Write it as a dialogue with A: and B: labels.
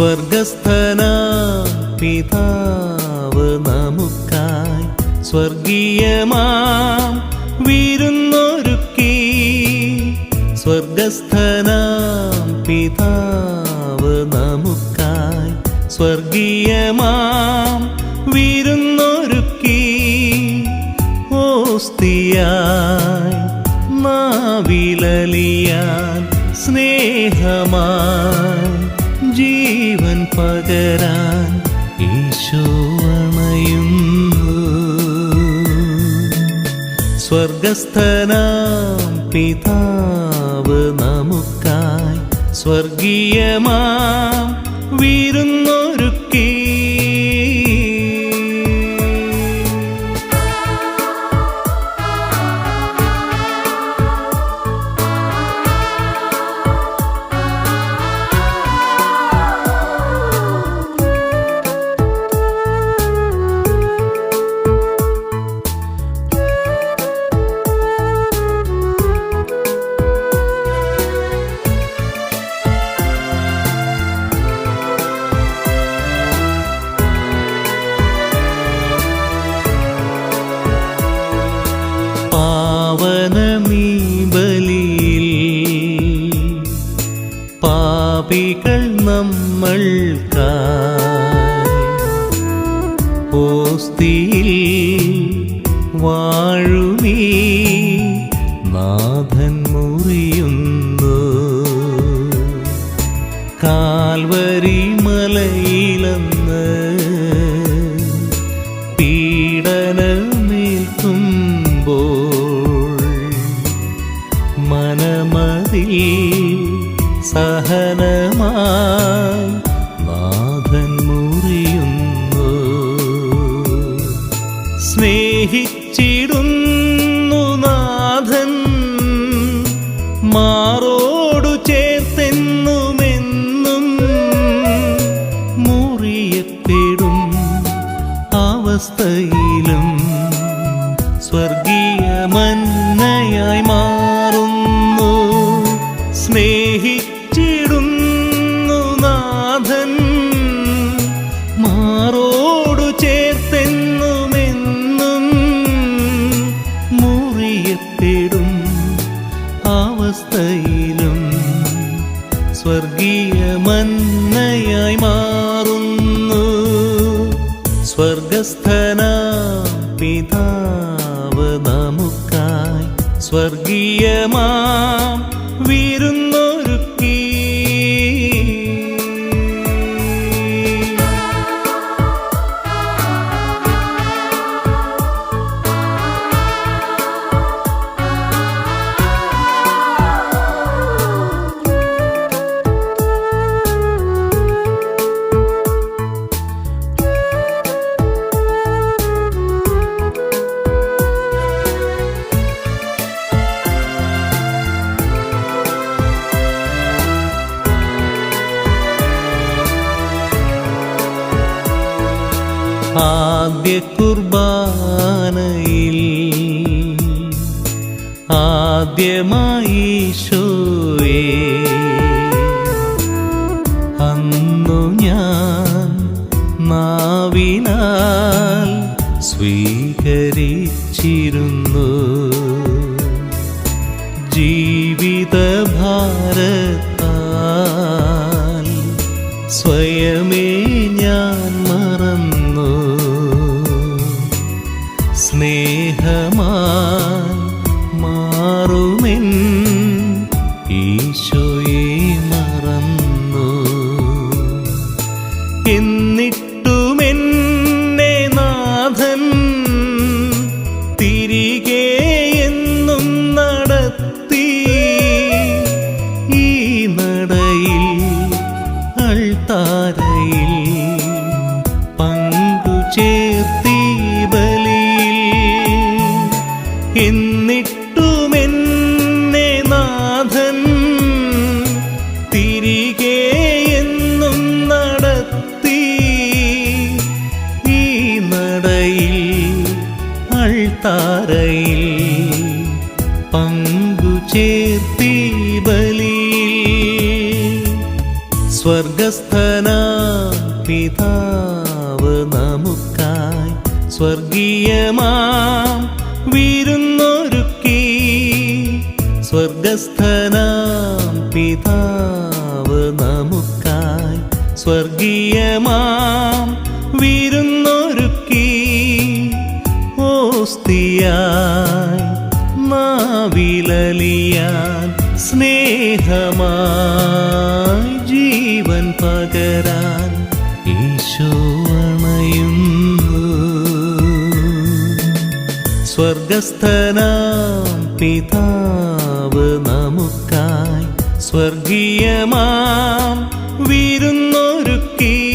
A: സ്വർഗസ്ഥന പിതാവ് നമുക്കായി സ്വർഗീയമാം വിരുന്നൊരുക്കി. സ്വർഗസ്ഥന പിതാവ് നമുക്കായി സ്വർഗീയമാം വിരുന്നൊരുക്കി. ഓസ്തിയായി നാവിലലിയാൻ സ്നേഹമായി പകരാൻ ഈശോ അണയുന്നു. സ്വർഗസ്ഥനാം പിതാവ് നമുക്കായി സ്വർഗീയമാം വിരുന്നൊരുക്കി പാവനമീ ബലിയിൽ പാപികൾ നമ്മൾക്കായി ഓസ്തിയിൽ വാഴുമീ നാഥൻ മുറിയുന്നു. കാൽവരി മലയിലെന്ന് സഹനമായി നാഥൻ മുറിയുന്നു. സ്നേഹിച്ചിടുന്നു നാഥൻ മാറോടു ചേർത്തെന്നുമെന്നും മുറിയപ്പെടും അവസ്ഥയിലും സ്വർഗീയ മന്നയായി മാറുന്നു സ്വർഗസ്ഥന പിതാവ് നമുക്കായി സ്വർഗീയമാം വിരുന്നൊരുക്കി ആദ്യ കുർബാനയിൽ ആദ്യമായി അന്നു ഞാൻ നാവിനാൽ സ്വീകരിച്ചിരുന്നു. സ്നേഹമായി മാറുമെൻ ഈശോയെ മറന്നു. എന്നിട്ടുമെന്നെ നാഥൻ തിരികെ എന്നും നടത്തി ഈ നടയിൽ അൾത്താരയിൽ പങ്കു ചേർത്തി ബലി സ്വർഗസ്ഥന പിതാവ് നമുക്കായി സ്വർഗീയമാം വിരുന്നൊരുക്കി സ്വർഗസ്ഥനാം പിതാവ് നമുക്കായി സ്വർഗീയമാം വിരുന്നൊരുക്കി. ഓസ്തിയായി മാവിലലിയാൻ സ്നേഹമായി ജീവൻ പകരാൻ ഈശോണയുന്നു സ്വർഗസ്ഥനാം പിതാവ് നമുക്കായി സ്വർഗീയമാം വിരുന്നൊരുക്കീ.